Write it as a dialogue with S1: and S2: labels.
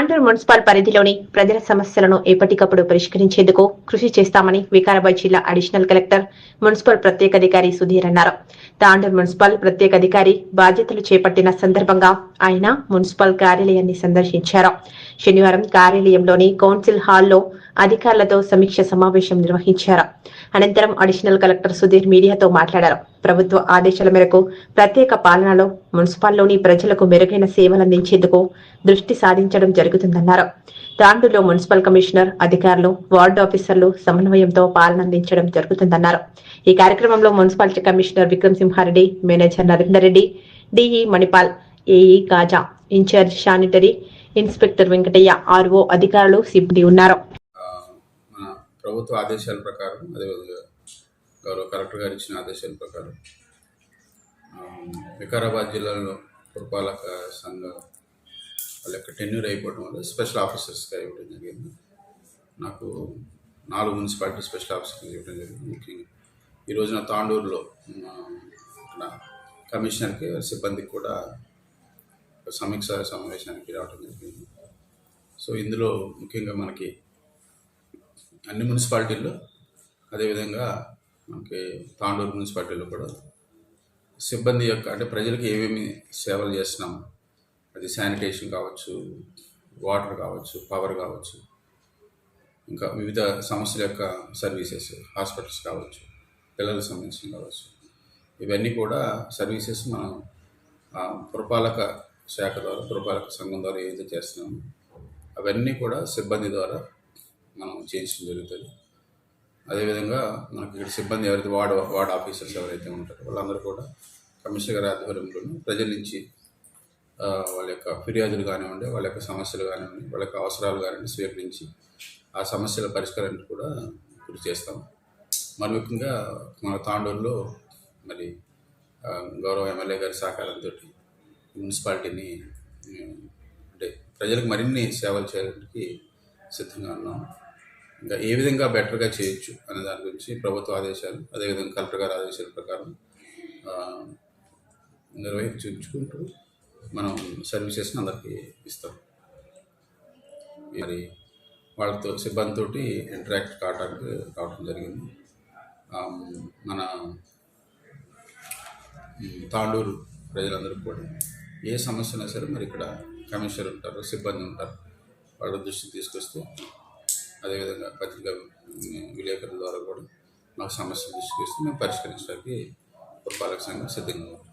S1: Tandur municipal పరిధిలోని ప్రజల సమస్యలను ఎప్పటికప్పుడు పరిష్కరించేందుకు కృషి చేస్తామని వికారాబాద్ జిల్లా అడిషనల్ కలెక్టర్ మున్సిపల్ ప్రత్యేకాధికారి సుధీర్ అన్నారు. తాండూరు మున్సిపల్ ప్రత్యేకాధికారి బాధ్యతలు చేపట్టిన సందర్భంగా ఆయన మున్సిపల్ కార్యాలయాన్ని సందర్శించారు. శనివారం కార్యాలయంలోని కౌన్సిల్ హాల్లో అధికారులతో సమీక్ష సమావేశం నిర్వహించారు. అనంతరం అడిషనల్ కలెక్టర్ సుధీర్ మీడియాతో మాట్లాడారు. ప్రభుత్వ ఆదేశాల మేరకు ప్రత్యేక పాలనలో మున్సిపాల్లోని ప్రజలకు మెరుగైన సేవలు అందించేందుకు దృష్టి సాధించడం జరుగుతుందన్నారు. తాండూలో మున్సిపల్ కమిషనర్ అధికారులు వార్డు ఆఫీసర్లు సమన్వయంతో పాలన అందించడం జరుగుతుందన్నారు. ఈ కార్యక్రమంలో municipality commissioner Vikram Simhareddy manager Narender Reddy DE Manipal AE Kaja incharge sanitary inspector Venkataiah RO అధికారులు సిబ్బంది ఉన్నారు.
S2: ప్రభుత్వ ఆదేశాల ప్రకారం అదేవిధంగా గౌరవ కలెక్టర్ గారు ఇచ్చిన ఆదేశాల ప్రకారం వికారాబాద్ జిల్లాలో పురపాలక సంఘ వాళ్ళ యొక్క టెన్యూర్ అయిపోవడం వల్ల స్పెషల్ ఆఫీసర్స్గా ఇవ్వడం జరిగింది. నాకు నాలుగు మున్సిపాలిటీ స్పెషల్ ఆఫీసర్స్ ఇవ్వడం జరిగింది. ముఖ్యంగా ఈ తాండూరులో ఇక్కడ కమిషనర్కి సిబ్బందికి కూడా సమీక్ష సమావేశానికి రావడం జరిగింది. సో ఇందులో ముఖ్యంగా మనకి అన్ని మున్సిపాలిటీల్లో అదేవిధంగా మనకి తాండూరు మున్సిపాలిటీలో కూడా. సిబ్బంది యొక్క అంటే ప్రజలకు ఏమేమి సేవలు చేస్తున్నాం? అది శానిటేషన్ కావచ్చు వాటర్ కావచ్చు పవర్ కావచ్చు ఇంకా వివిధ సమస్యల యొక్క సర్వీసెస్ హాస్పిటల్స్ కావచ్చు పిల్లలకు సంబంధించిన కావచ్చు. ఇవన్నీ కూడా సర్వీసెస్ మనం పురపాలక శాఖ ద్వారా పురపాలక సంఘం ద్వారా ఏదైతే చేస్తున్నామో అవన్నీ కూడా సిబ్బంది ద్వారా మనం చేయించడం జరుగుతుంది. అదేవిధంగా మనకి ఇక్కడ సిబ్బంది ఎవరైతే వార్డ్ వార్డ్ ఆఫీసర్స్ ఎవరైతే ఉంటారో వాళ్ళందరూ కూడా కమిషనర్ గారి ఆధ్వర్యంలోనూ ప్రజల నుంచి వాళ్ళ యొక్క ఫిర్యాదులు కానివ్వండి వాళ్ళ యొక్క సమస్యలు కానివ్వండి వాళ్ళ యొక్క అవసరాలు కానివ్వండి స్వీకరించి ఆ సమస్యల పరిష్కారానికి కూడా కృషి చేస్తాం. మరి ముఖ్యంగా మన తాండూరులో మరి గౌరవ ఎమ్మెల్యే గారి సహకారంతో మున్సిపాలిటీని అంటే ప్రజలకు మరిన్ని సేవలు చేయడానికి సిద్ధంగా ఉన్నాం. ఇంకా ఏ విధంగా బెటర్గా చేయొచ్చు అనే దాని గురించి ప్రభుత్వ ఆదేశాలు అదేవిధంగా కలెక్టర్ గారి ఆదేశాల ప్రకారం నిర్వహించుకుంటూ మనం సర్వీసెస్ని అందరికీ ఇస్తాం. మరి వాళ్ళతో సిబ్బందితో ఇంటరాక్ట్ కావడానికి రావడం జరిగింది. మన తాండూరు ప్రజలందరూ కూడా ఏ సమస్య అయినా సరే మరి ఇక్కడ కమిషనర్ ఉంటారు సిబ్బంది ఉంటారు వాళ్ళ దృష్టికి తీసుకొస్తే అదేవిధంగా పత్రికా విలేకరుల ద్వారా కూడా మాకు సమస్యలు తీసుకొస్తే మేము పరిష్కరించడానికి పురపాలక సంఘం సిద్ధంగా
S3: ఉంటుంది